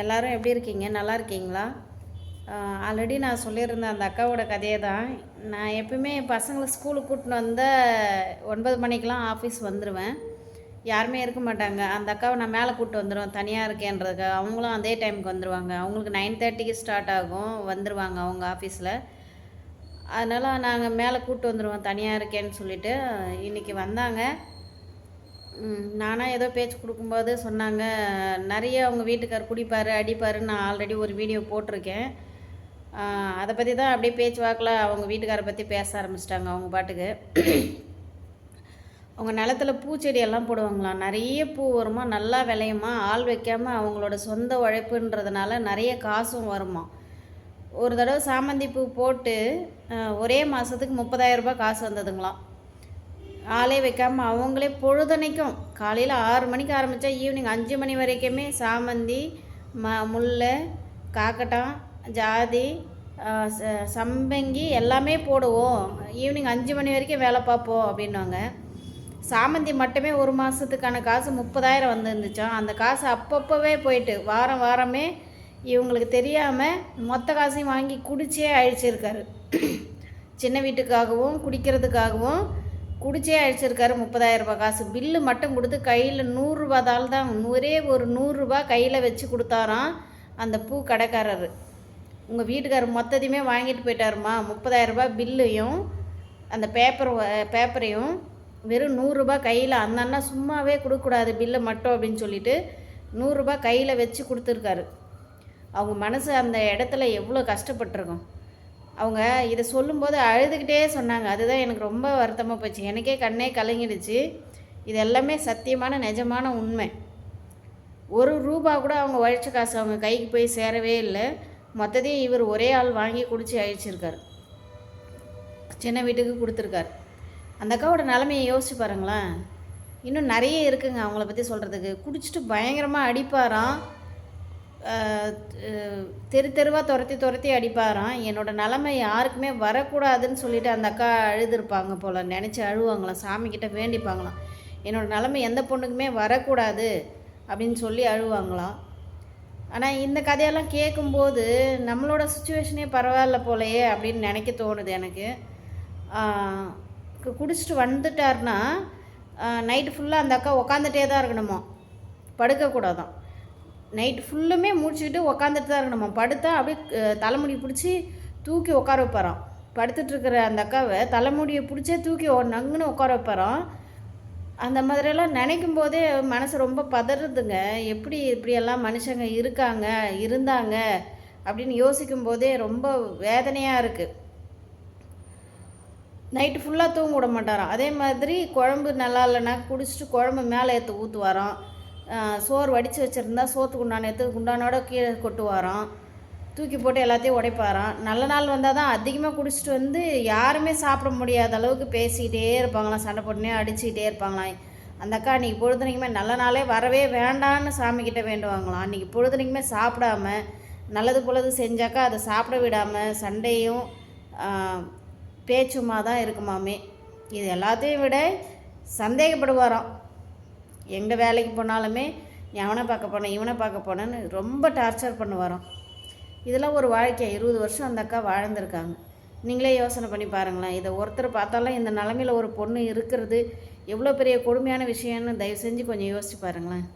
எல்லோரும் எப்படி இருக்கீங்க? நல்லா இருக்கீங்களா? ஆல்ரெடி நான் சொல்லியிருந்தேன் அந்த அக்காவோட கதையை தான் நான் எப்பயுமே பசங்களை ஸ்கூலுக்கு கூட்டின்னு வந்தால் ஒன்பது மணிக்கெலாம் ஆஃபீஸ் வந்துடுவேன் யாருமே இருக்க மாட்டாங்க. அந்த அக்காவை நான் மேலே கூப்பிட்டு வந்துடுவேன் தனியாக இருக்கேன்றதுக்கு அவங்களும் அதே டைமுக்கு வந்துடுவாங்க அவங்களுக்கு நைன் தேர்ட்டிக்கு ஸ்டார்ட் ஆகும். வந்துடுவாங்க அவங்க ஆஃபீஸில் அதனால் நாங்கள் மேலே கூப்பிட்டு வந்துடுவோம் தனியாக இருக்கேன்னு சொல்லிட்டு இன்றைக்கி வந்தாங்க. ம், ஏதோ பேச்சு கொடுக்கும்போது சொன்னாங்க நிறைய அவங்க வீட்டுக்கார் குடிப்பார் அடிப்பாருன்னு நான் ஆல்ரெடி ஒரு வீடியோ போட்டிருக்கேன். அதை பற்றி தான் அப்படியே பேச்சு வாக்கில் அவங்க வீட்டுக்காரை பற்றி பேச ஆரம்பிச்சிட்டாங்க அவங்க பாட்டுக்கு. அவங்க நிலத்துல பூச்செடியெல்லாம் போடுவாங்களாம் நிறைய பூ வருமா? நல்லா விளையுமா? ஆள் வைக்காமல் அவங்களோட சொந்த உழைப்புன்றதுனால நிறைய காசும் வருமா? ஒரு தடவை சாமந்தி பூ போட்டு ஒரே மாதத்துக்கு முப்பதாயிரம் ரூபாய் காசு வந்ததுங்களாம். ஆளே வைக்காமல் அவங்களே பொழுதனைக்கும் காலையில் ஆறு மணிக்கு ஆரம்பித்தா ஈவினிங் அஞ்சு மணி வரைக்குமே சாமந்தி ம முல்லை காக்கட்டம் ஜாதி ச- சம்பங்கி எல்லாமே போடுவோம். ஈவினிங் அஞ்சு மணி வரைக்கும் வேலை பார்ப்போம் அப்படின்னாங்க. சாமந்தி மட்டுமே ஒரு மாதத்துக்கான காசு முப்பதாயிரம் வந்துருந்துச்சான் அந்த காசு அப்பப்போவே போயிட்டு வாரம் வாரமே இவங்களுக்கு தெரியாமல் மொத்த காசையும் வாங்கி குடிச்சே அழிச்சிருக்காரு. சின்ன வீட்டுக்காகவும் குடிக்கிறதுக்காகவும் குடிச்சே அழிச்சிருக்காரு முப்பதாயிரம் ரூபாய் காசு. பில்லு மட்டும் கொடுத்து கையில் நூறுரூபா தாள் தான். ஒரே ஒரு நூறுரூபா கையில் வச்சு கொடுத்தாராம் அந்த பூ கடைக்காரர். உங்கள் வீட்டுக்காரர் மொத்தத்தையுமே வாங்கிட்டு போயிட்டாருமா முப்பதாயிரம் ரூபாய் பில்லையும் அந்த பேப்பர் பேப்பரையும் வெறும் நூறுரூபா கையில் அந்த அண்ணா சும்மாவே கொடுக்கக்கூடாது பில்லு மட்டும் அப்படின்னு சொல்லிட்டு நூறுரூபா கையில் வச்சு கொடுத்துருக்காரு. அவங்க மனசு அந்த இடத்துல எவ்வளோ கஷ்டப்பட்டிருக்கும். அவங்க இதை சொல்லும்போது அழுதுகிட்டே சொன்னாங்க. அதுதான் எனக்கு ரொம்ப வருத்தமாக போச்சு. எனக்கே கண்ணே கலங்கிடுச்சு. இது எல்லாமே சத்தியமான நிஜமான உண்மை. ஒரு ரூபா கூட அவங்க உழைச்ச காசு அவங்க கைக்கு போய் சேரவே இல்லை. மொத்தத்தையும் இவர் ஒரே ஆள் வாங்கி குடிச்சு அழிச்சிருக்காரு. சின்ன வீட்டுக்கு கொடுத்துருக்காரு. அந்த அக்காவோட நிலமையை யோசிச்சு பாருங்களேன். இன்னும் நிறைய இருக்குங்க அவங்கள பற்றி சொல்கிறதுக்கு குடிச்சிட்டு பயங்கரமாக அடிப்பாராம். தெரு தெருவாக துரத்தி துரத்தி அடிப்பாராம். என்னோட நிலமை யாருக்குமே வரக்கூடாதுன்னு சொல்லிட்டு அந்த அக்கா அழுதுருப்பாங்க போல். நினச்சி அழுவாங்களாம். சாமிக்கிட்ட வேண்டிப்பாங்களாம். என்னோடய நிலமை எந்த பொண்ணுக்குமே வரக்கூடாது அப்படின்னு சொல்லி அழுவாங்களாம். ஆனால் இந்த கதையெல்லாம் கேட்கும்போது நம்மளோட சுச்சுவேஷனே பரவாயில்ல போலையே அப்படின்னு நினைக்க தோணுது எனக்கு. குடிச்சிட்டு வந்துட்டாருன்னா நைட்டு ஃபுல்லாக அந்த அக்கா உக்காந்துட்டே தான் இருக்கணுமா? படுக்கக்கூடாதான். நைட்டு ஃபுல்லுமே முடிச்சுக்கிட்டு உக்காந்துட்டு தான் இருக்கணுமா. படுத்தா அப்படியே தலைமுடி பிடிச்சி தூக்கி உட்கார வைப்பாராம். படுத்துட்ருக்கிற அந்த அக்காவை தலைமுடியை பிடிச்சே தூக்கி ஒ- நங்குன்னு உட்கார வைப்பாராம். அந்த மாதிரியெல்லாம் நினைக்கும் போதே மனசு ரொம்ப பதறுதுங்க. எப்படி இப்படியெல்லாம் மனுஷங்க இருக்காங்க இருந்தாங்க அப்படின்னு யோசிக்கும் போதே ரொம்ப வேதனையாக இருக்குது நைட்டு ஃபுல்லாக தூங்க விட மாட்டாராம். அதே மாதிரி குழம்பு நல்லா இல்லைன்னா குடிச்சிட்டு குழம்பு மேலே ஏற்று ஊற்றுவாராம் சோறு வடித்து வச்சுருந்தா சோத்துக்கு உண்டான எடுத்து குண்டானோட கீழே கொட்டுவாராம். தூக்கி போட்டு எல்லாத்தையும் உடைப்பாராம். நல்ல நாள் வந்தால் தான் அதிகமாக குடிச்சிட்டு வந்து யாருமே சாப்பிட முடியாத அளவுக்கு பேசிக்கிட்டே இருப்பாங்களாம். சண்டை போட்டுனே அடிச்சுக்கிட்டே இருப்பாங்களாம். அந்த அக்கா அன்றைக்கி பொழுதுனைக்குமே நல்ல நாளே வரவே வேண்டான்னு சாமிக்கிட்ட வேண்டுவாங்களாம். அன்றைக்கி பொழுதுனைக்குமே சாப்பிடாம நல்லது பொழுது செஞ்சாக்கா அதை சாப்பிட விடாமல் சண்டையும் பேச்சுமாக பேச்சுமா தான் இருக்குமாமே. இது எல்லாத்தையும் விட சந்தேகப்படுவாராம். எங்கே வேலைக்கு போனாலுமே நீ அவனை பார்க்க போனேன் இவனை பார்க்க போனேன்னு ரொம்ப டார்ச்சர் பண்ணுவாராம். இதெல்லாம் ஒரு வாழ்க்கை. இருபது வருஷம் அந்த அக்கா வாழ்ந்திருக்காங்க. நீங்களே யோசனை பண்ணி பாருங்களேன். இதை ஒருத்தர் பார்த்தாலும் இந்த நிலமையில ஒரு பொண்ணு இருக்கிறது எவ்வளோ பெரிய கொடுமையான விஷயம்னு தயவு செஞ்சு கொஞ்சம் யோசிச்சு பாருங்களேன்.